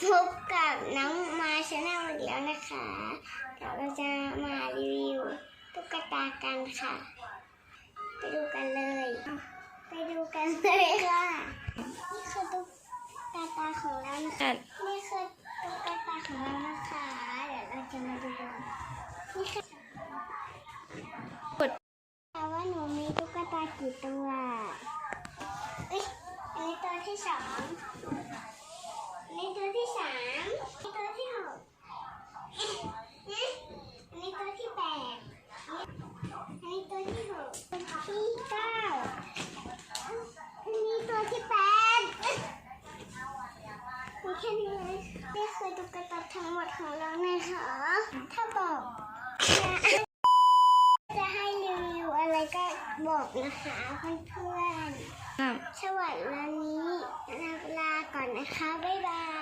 พบกับน้องมาชาแนลอีกแล้วนะคะเดี๋ยวเราจะมารีวิวตุ๊กตากันค่ะ ไปดูกันเลย ไปดูกันเลยค่ะ นี่คือตุ๊กตาของเรานะคะนี่คือตุ๊กตาของเรานะคะ เดี๋ยวเราจะมาดูกันนี่ค่ะแต่ว่าหนูมีตุ๊กตากี่ตัวเอ้ยอันนี้ตัวที่สองอันนี้ตัวที่สามอันนี้ตัวที่หกเอ๊ะอันนี้ตัวที่แปดอันนี้ตัวที่หกตัวที่เก้าอันนี้ตัวที่แปดเอ๊ะ นี่คือตุ๊กตาทั้งหมดของเรานะคะถ้าบอกจะให้รีวิวอะไรก็บอกนะคะเพื่อนครับๆสวัสดีวันนี้ลาลาก่อนนะคะ บ๊ายบาย